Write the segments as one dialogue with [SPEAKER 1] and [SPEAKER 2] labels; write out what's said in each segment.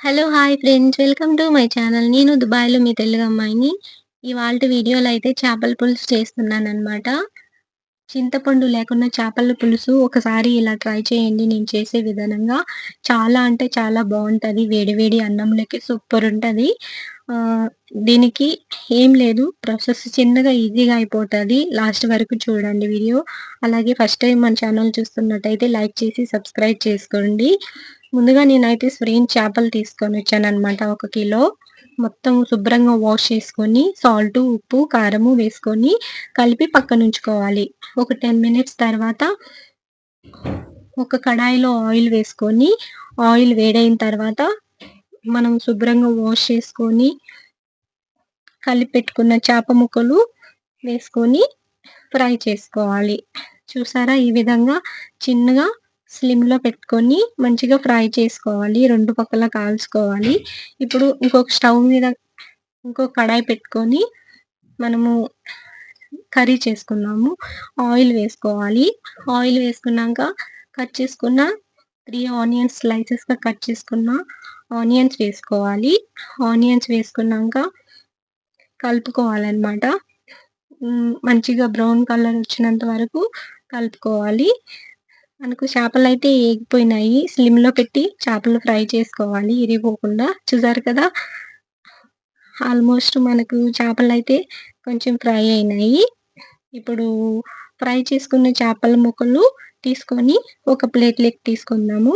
[SPEAKER 1] Hello hi friends welcome to my channel నేను దుబాయ్లో మీ తెలుగు అమ్మాయిని. ఇవాళ వీడియోలో అయితే చేపల పులుసు చేస్తున్నాను అనమాట చింతపండు లేకుండా చేపల పులుసు ఒకసారి ఇలా ట్రై చేయండి. నేను చేసే విధానంగా చాలా అంటే చాలా బాగుంటుంది. వేడివేడి అన్నంలోకి సూపర్ ఉంటుంది. దీనికి ఏం లేదు. ప్రాసెస్ చిన్నగా ఈజీగా అయిపోతుంది. లాస్ట్ వరకు చూడండి వీడియో. అలాగే ఫస్ట్ టైం మన ఛానల్ చూస్తున్నట్టయితే లైక్ చేసి సబ్స్క్రైబ్ చేసుకోండి. ముందుగా నేనైతే స్ప్రీన్ చేపలు తీసుకొని వచ్చాను అనమాట ఒక కిలో. మొత్తం శుభ్రంగా వాష్ చేసుకొని సాల్ట్ ఉప్పు కారము వేసుకొని కలిపి పక్కన ఉంచుకోవాలి. ఒక టెన్ మినిట్స్ తర్వాత ఒక కడాయిలో ఆయిల్ వేసుకొని ఆయిల్ వేడైన తర్వాత మనం శుభ్రంగా వాష్ చేసుకొని కలిపి పెట్టుకున్న చేప ముక్కలు వేసుకొని ఫ్రై చేసుకోవాలి. చూసారా? ఈ విధంగా చిన్నగా స్లిమ్లో పెట్టుకొని మంచిగా ఫ్రై చేసుకోవాలి. రెండు పక్కల కాల్చుకోవాలి. ఇప్పుడు ఇంకొక స్టవ్ మీద ఇంకొక కడాయి పెట్టుకొని మనము కర్రీ చేసుకున్నాము. ఆయిల్ వేసుకోవాలి. ఆయిల్ వేసుకున్నాక కట్ చేసుకున్న త్రీ ఆనియన్స్ స్లైసెస్గా కట్ చేసుకున్న ఆనియన్స్ వేసుకోవాలి. ఆనియన్స్ వేసుకున్నాక కలుపుకోవాలన్నమాట. మంచిగా బ్రౌన్ కలర్ వచ్చినంత వరకు కలుపుకోవాలి. మనకు చేపలు అయితే ఏగిపోయినాయి. స్లిమ్లో పెట్టి చేపలు ఫ్రై చేసుకోవాలి. ఇరిగిపోకుండా చూసారు కదా? ఆల్మోస్ట్ మనకు చేపలు అయితే కొంచెం ఫ్రై అయినాయి. ఇప్పుడు ఫ్రై చేసుకున్న చేపల ముక్కలు తీసుకొని ఒక ప్లేట్లోకి తీసుకుందాము.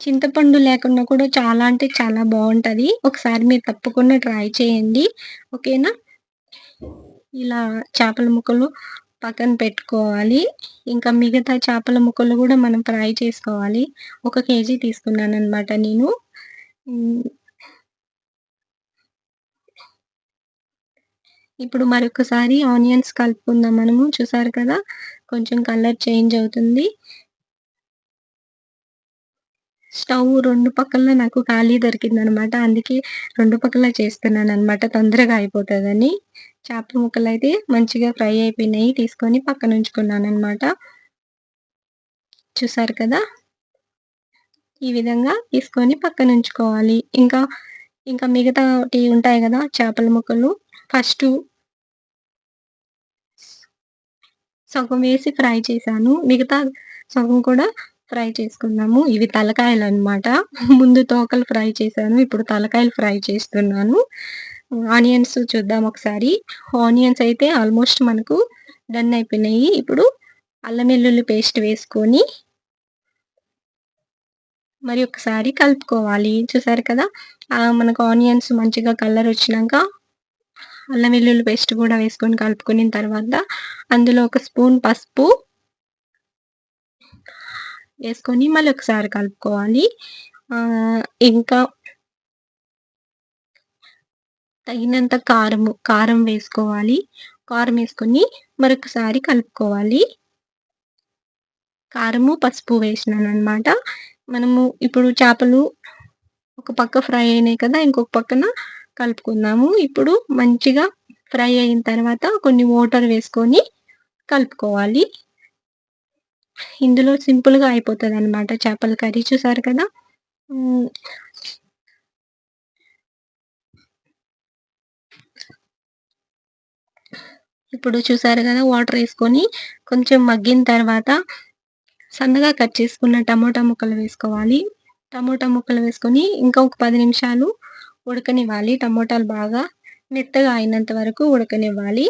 [SPEAKER 1] చింతపండు లేకుండా కూడా చాలా అంటే చాలా బాగుంటుంది. ఒకసారి మీరు తప్పకుండా ట్రై చేయండి. ఓకేనా? ఇలా చేపల ముక్కలు పక్కన పెట్టుకోవాలి. ఇంకా మిగతా చేపల ముక్కలు కూడా మనం ఫ్రై చేసుకోవాలి. ఒక కేజీ తీసుకున్నాను అనమాట నేను. ఇప్పుడు మరొకసారి ఆనియన్స్ కలుపుకుందాం మనము. చూసారు కదా? కొంచెం కలర్ చేంజ్ అవుతుంది. స్టవ్ రెండు పక్కల నాకు ఖాళీ దొరికింది అనమాట అందుకే రెండు పక్కల చేస్తున్నాను అనమాట తొందరగా అయిపోతుందని. చేపల ముక్కలు అయితే మంచిగా ఫ్రై అయిపోయినాయి. తీసుకొని పక్కన ఉంచుకున్నాను అనమాట చూసారు కదా? ఈ విధంగా తీసుకొని పక్కన ఉంచుకోవాలి. ఇంకా ఇంకా మిగతా ఉంటాయి కదా చేపల ముక్కలు? ఫస్ట్ సగం వేసి ఫ్రై చేశాను. మిగతా సగం కూడా ఫ్రై చేసుకున్నాము. ఇవి తలకాయలు అనమాట ముందు తోకలు ఫ్రై చేశాను. ఇప్పుడు తలకాయలు ఫ్రై చేస్తున్నాను. ఆనియన్స్ చూద్దాం ఒకసారి. ఆనియన్స్ అయితే ఆల్మోస్ట్ మనకు డన్ అయిపోయినాయి. ఇప్పుడు అల్లం వెల్లుల్లి పేస్ట్ వేసుకొని మరి ఒకసారి కలుపుకోవాలి. చూసారు కదా? మనకు ఆనియన్స్ మంచిగా కలర్ వచ్చినాక అల్లం వెల్లుల్లి పేస్ట్ కూడా వేసుకొని కలుపుకున్న తర్వాత అందులో ఒక స్పూన్ పసుపు వేసుకొని మళ్ళీ ఒకసారి కలుపుకోవాలి. ఇంకా తగినంత కారము కారం వేసుకోవాలి. కారం వేసుకొని మరొకసారి కలుపుకోవాలి. కారము పసుపు వేసినాను అనమాట మనము ఇప్పుడు చేపలు ఒక పక్క ఫ్రై అయినాయి కదా ఇంకొక పక్కన కలుపుకుందాము. ఇప్పుడు మంచిగా ఫ్రై అయిన తర్వాత కొన్ని వాటర్ వేసుకొని కలుపుకోవాలి. ఇందులో సింపుల్గా అయిపోతుంది అనమాట చేపల కర్రీ. చూసారు కదా? ఇప్పుడు చూసారు కదా? వాటర్ వేసుకొని కొంచెం మగ్గిన తర్వాత సన్నగా కట్ చేసుకున్న టమోటా ముక్కలు వేసుకోవాలి. టమోటా ముక్కలు వేసుకొని ఇంకా ఒక పది నిమిషాలు ఉడకనివ్వాలి. టమోటాలు బాగా మెత్తగా అయినంత వరకు ఉడకనివ్వాలి.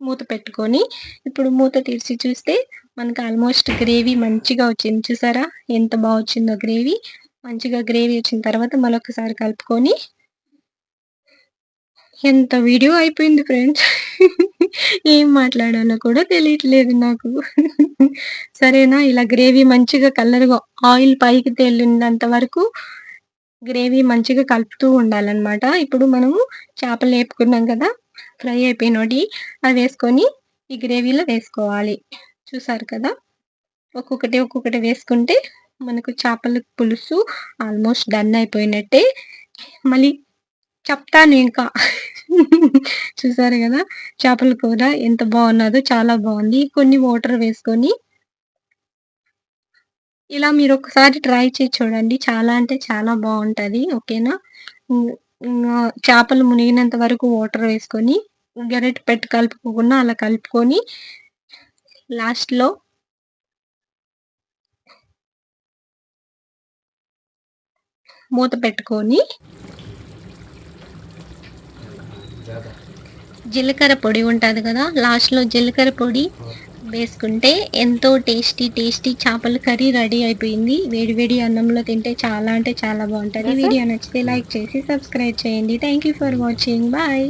[SPEAKER 1] మూత పెట్టుకొని ఇప్పుడు మూత తీర్చి చూస్తే మనకు ఆల్మోస్ట్ గ్రేవీ మంచిగా వచ్చింది. చూసారా? ఎంత బాగా వచ్చిందో గ్రేవీ మంచిగా గ్రేవీ వచ్చిన తర్వాత మరొకసారి కలుపుకొని ఎంత వీడియో అయిపోయింది ఫ్రెండ్స్ ఏం మాట్లాడాలో కూడా తెలియట్లేదు నాకు. సరేనా? ఇలా గ్రేవీ మంచిగా కలర్గా ఆయిల్ పైకి తేలినంత వరకు గ్రేవీ మంచిగా కలుపుతూ ఉండాలన్నమాట. ఇప్పుడు మనము చేపలు వేపుకున్నాం కదా ఫ్రై అయిపోయినోటి అది వేసుకొని ఈ గ్రేవీలో వేసుకోవాలి. చూసారు కదా? ఒక్కొక్కటి ఒక్కొక్కటి వేసుకుంటే మనకు చేపల పులుసు ఆల్మోస్ట్ డన్ అయిపోయినట్టే. మళ్ళీ చెప్తాను ఇంకా. చూసారు కదా? చేపల కూర ఎంత బాగున్నదో చాలా బాగుంది. కొన్ని వాటర్ వేసుకొని ఇలా మీరు ఒకసారి ట్రై చేసి చూడండి. చాలా అంటే చాలా బాగుంటుంది. ఓకేనా? చేపలు మునిగినంత వరకు వాటర్ వేసుకొని, గరెట్ పెట్టి కలుపుకోకుండా అలా కలుపుకొని లాస్ట్‌లో మూత పెట్టుకొని జీలకర్ర పొడి ఉంటది కదా! లాస్ట్‌లో జీలకర్ర పొడి వేసుకుంటే ఎంతో టేస్టీ టేస్టీ చేపల కర్రీ రెడీ అయిపోయింది. వేడి వేడి అన్నంలో తింటే చాలా అంటే చాలా బావుంటది. వీడియో నచ్చితే లైక్ చేసి సబ్స్క్రైబ్ చేయండి. Thank you for watching. Bye.